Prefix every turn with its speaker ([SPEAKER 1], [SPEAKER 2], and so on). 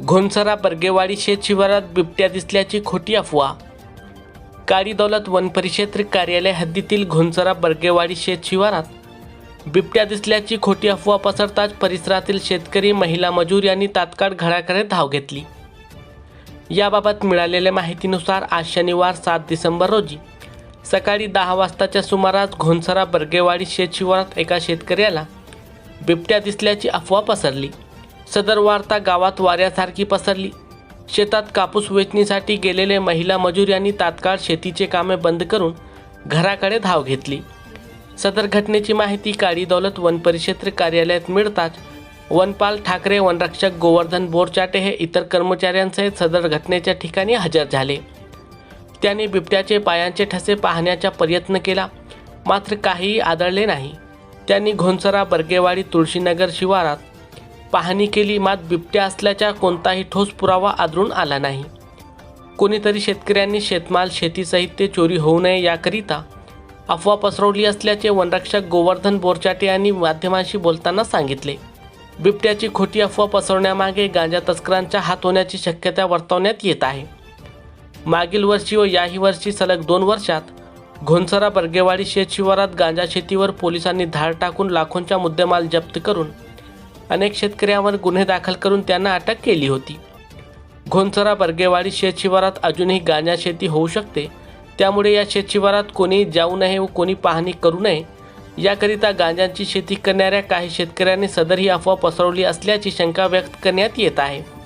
[SPEAKER 1] घोणसरा बर्गेवाडी शेत शिवारात बिबट्या दिसल्याची खोटी अफवा. काळी दौलत वन परिक्षेत्र कार्यालय हद्दीतील घोणसरा बर्गेवाडी शेत शिवारात बिबट्या दिसल्याची खोटी अफवा पसरताच परिसरातील शेतकरी महिला मजूर यांनी तात्काळ घराकडे धाव घेतली. याबाबत मिळालेल्या माहितीनुसार आज शनिवार सात डिसेंबर रोजी सकाळी दहा वाजताच्या सुमारास घोणसरा बर्गेवाडी शेत शिवारात एका शेतकऱ्याला बिबट्या दिसल्याची अफवा पसरली. सदर वार्ता गावात वाऱ्यासारखी पसरली. शेतात कापूस वेचणीसाठी गेलेले महिला मजूर यांनी तात्काळ शेतीचे कामे बंद करून घराकडे धाव घेतली. सदर घटनेची माहिती काळी दौलत वन परिक्षेत्र कार्यालयात मिळताच वनपाल ठाकरे वनरक्षक गोवर्धन बोरचाटे हे इतर कर्मचाऱ्यांसहित सदर घटनेच्या ठिकाणी हजर झाले. त्याने बिबट्याचे पायांचे ठसे पाहण्याचा प्रयत्न केला. मात्र काहीही आदळले नाही. त्यांनी घोंसरा बर्गेवाडी तुळशीनगर शिवारात पाहणी केली मात बिबट्या असल्याचा कोणताही ठोस पुरावा आढळून आला नाही. कोणीतरी शेतकऱ्यांनी शेतमाल शेती साहित्य चोरी होऊ नये याकरिता अफवा पसरवली असल्याचे वनरक्षक गोवर्धन बोरचाटे यांनी माध्यमांशी बोलताना सांगितले. बिबट्याची खोटी अफवा पसरवण्यामागे गांजा तस्करांचा हात होण्याची शक्यता वर्तवण्यात येत आहे. मागील वर्षी व याही वर्षी सलग दोन वर्षात घोणसरा बर्गेवाडी शेत शिवारात गांजा शेतीवर पोलिसांनी धाड टाकून लाखोंचा मुद्देमाल जप्त करून अनेक शेतकऱ्यांवर गुन्हे दाखल करून त्यांना अटक केली होती. घोणसरा बर्गेवाडी शेतशिवारात अजूनही गांजा शेती होऊ शकते. त्यामुळे या शेतशिवारात कोणी जाऊ नये व कोणी पाहणी करू नये. याकरिता गांजांची शेती करणाऱ्या काही शेतकऱ्यांनी सदर ही अफवा पसरवली असल्याची शंका व्यक्त करण्यात येत आहे.